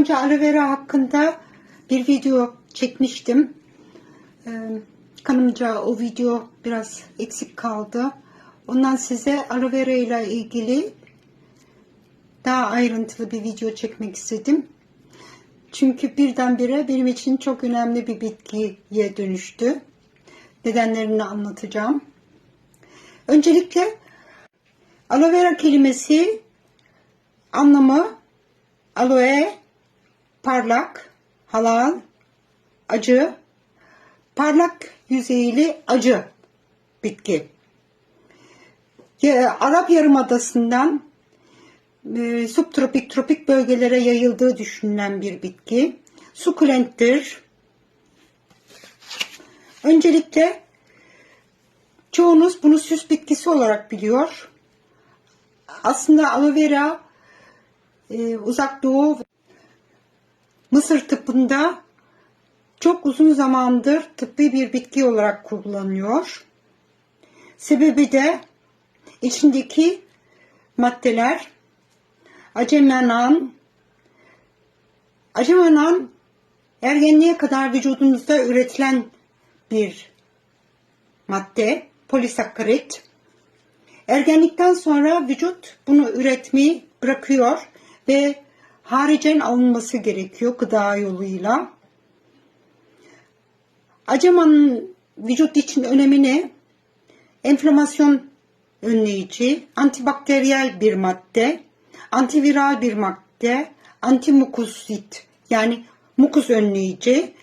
Önce aloe vera hakkında bir video çekmiştim. Ee, kanımca o video biraz eksik kaldı. Ondan size aloe vera ile ilgili daha ayrıntılı bir video çekmek istedim. Çünkü birdenbire benim için çok önemli bir bitkiye dönüştü. Nedenlerini anlatacağım. Öncelikle aloe vera kelimesi anlamı aloe, parlak, halal, acı, parlak yüzeyli acı bitki. Arap Yarımadası'ndan e, subtropik tropik bölgelere yayıldığı düşünülen bir bitki. Sukulenttir. Öncelikle çoğunuz bunu süs bitkisi olarak biliyor. Aslında aloe vera e, uzak doğu Mısır tıbbında çok uzun zamandır tıbbi bir bitki olarak kullanılıyor. Sebebi de içindeki maddeler acemenan acemenan ergenliğe kadar vücudunuzda üretilen bir madde polisakkarit. Ergenlikten sonra vücut bunu üretmeyi bırakıyor ve haricen alınması gerekiyor gıda yoluyla. Acemanın vücut için önemi ne? Enflamasyon önleyici, antibakteriyel bir madde, antiviral bir madde, antimukusit yani mukus önleyici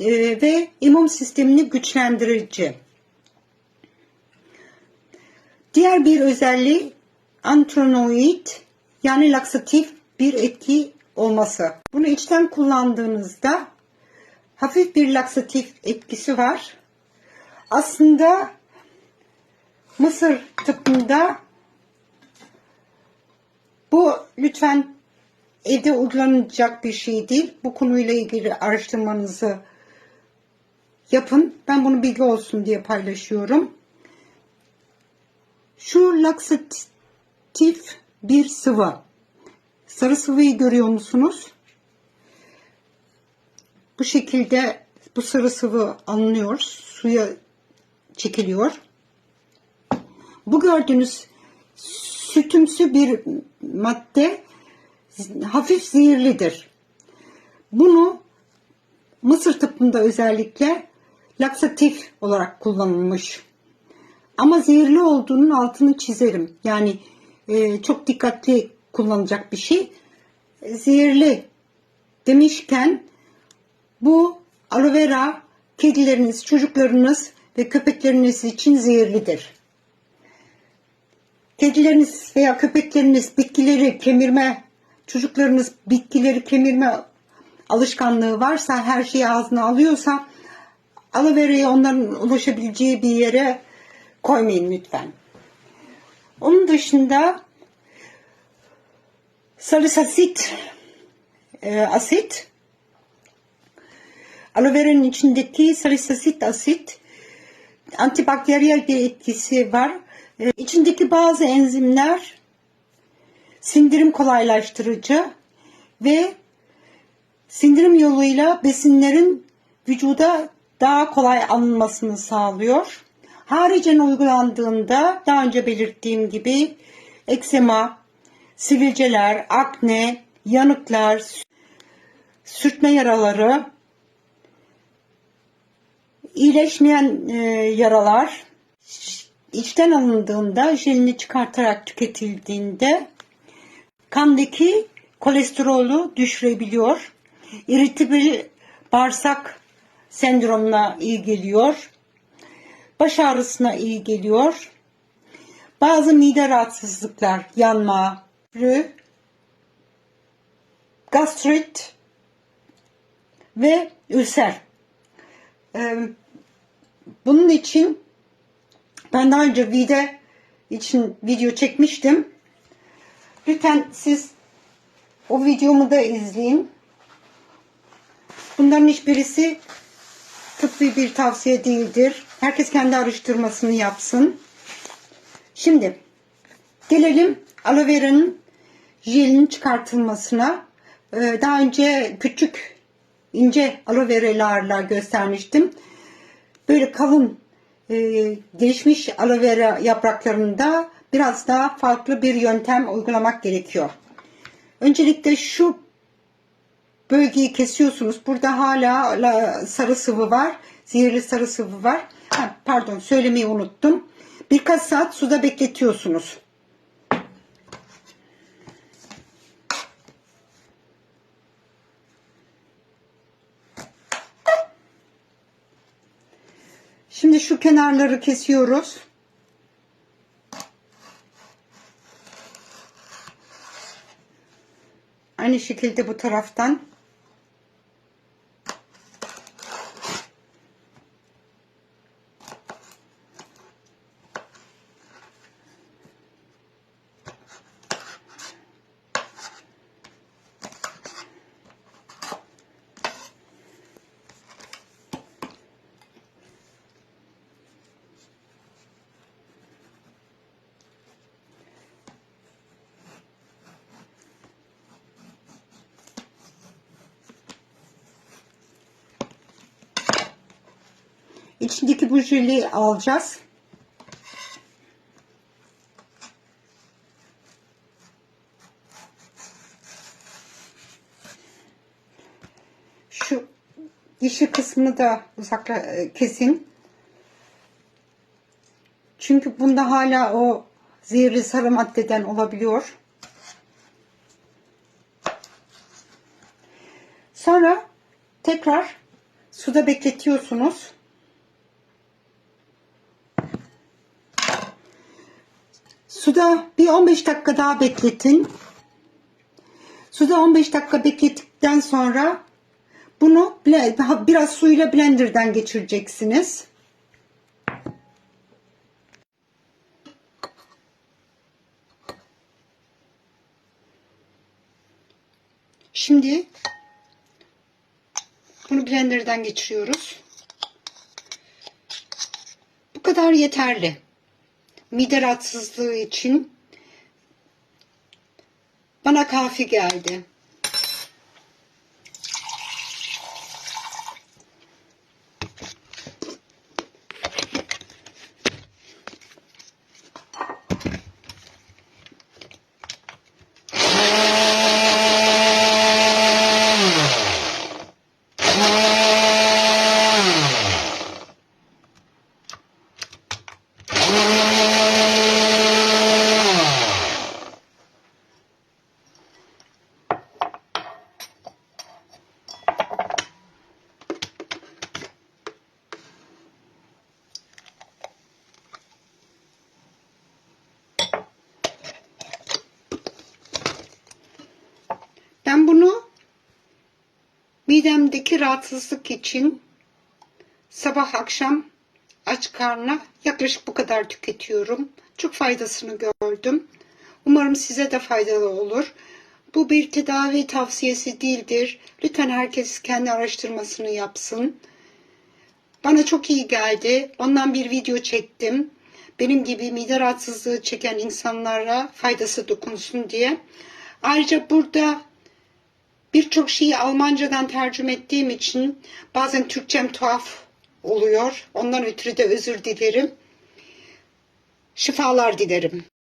e, ve immün sistemini güçlendirici. Diğer bir özelliği antronoid yani laksatif bir etki olması. Bunu içten kullandığınızda hafif bir laksatif etkisi var. Aslında Mısır tıbbında bu lütfen evde uygulanacak bir şey değil. Bu konuyla ilgili araştırmanızı yapın. Ben bunu bilgi olsun diye paylaşıyorum. Şu laksatif bir sıvı. Sarı sıvıyı görüyor musunuz? Bu şekilde bu sarı sıvı alınıyor. Suya çekiliyor. Bu gördüğünüz sütümsü bir madde hafif zehirlidir. Bunu Mısır tıbbında özellikle laksatif olarak kullanılmış. Ama zehirli olduğunun altını çizerim. Yani e, çok dikkatli kullanacak bir şey. Zehirli demişken bu aloe vera kedileriniz, çocuklarınız ve köpekleriniz için zehirlidir. Kedileriniz veya köpekleriniz bitkileri kemirme, çocuklarınız bitkileri kemirme alışkanlığı varsa, her şeyi ağzına alıyorsa aloe vera'yı onların ulaşabileceği bir yere koymayın lütfen. Onun dışında salisasit e, asit aloe vera'nın içindeki salisasit asit antibakteriyel bir etkisi var. E, içindeki bazı enzimler sindirim kolaylaştırıcı ve sindirim yoluyla besinlerin vücuda daha kolay alınmasını sağlıyor. Haricen uygulandığında daha önce belirttiğim gibi eksema, sivilceler, akne, yanıklar, sürtme yaraları, iyileşmeyen e, yaralar içten alındığında jelini çıkartarak tüketildiğinde kandaki kolesterolü düşürebiliyor. İritabil bağırsak sendromuna iyi geliyor. Baş ağrısına iyi geliyor. Bazı mide rahatsızlıklar, yanma, rü, gastrit ve ülser. Ee, bunun için ben daha önce vide için video çekmiştim. Lütfen siz o videomu da izleyin. Bunların hiçbirisi tıbbi bir tavsiye değildir. Herkes kendi araştırmasını yapsın. Şimdi gelelim aloe vera'nın jelinin çıkartılmasına Ee, daha önce küçük ince aloe veralarla göstermiştim. Böyle kalın e, gelişmiş aloe vera yapraklarında biraz daha farklı bir yöntem uygulamak gerekiyor. Öncelikle şu bölgeyi kesiyorsunuz. Burada hala la- sarı sıvı var. Zehirli sarı sıvı var. Pardon söylemeyi unuttum. Birkaç saat suda bekletiyorsunuz. Şimdi şu kenarları kesiyoruz. Aynı şekilde bu taraftan. İçindeki bu jeli alacağız. Şu dişi kısmını da uzakla e, kesin. Çünkü bunda hala o zehirli sarı maddeden olabiliyor. Sonra tekrar suda bekletiyorsunuz. Suda bir 15 dakika daha bekletin. Suda 15 dakika beklettikten sonra bunu biraz suyla blenderdan geçireceksiniz. Şimdi bunu blenderdan geçiriyoruz. Bu kadar yeterli mide rahatsızlığı için bana kafi geldi. Ben bunu midemdeki rahatsızlık için sabah akşam aç karnına yaklaşık bu kadar tüketiyorum. Çok faydasını gördüm. Umarım size de faydalı olur. Bu bir tedavi tavsiyesi değildir. Lütfen herkes kendi araştırmasını yapsın. Bana çok iyi geldi. Ondan bir video çektim. Benim gibi mide rahatsızlığı çeken insanlara faydası dokunsun diye. Ayrıca burada birçok şeyi Almancadan tercüme ettiğim için bazen Türkçem tuhaf oluyor. Ondan ötürü de özür dilerim. Şifalar dilerim.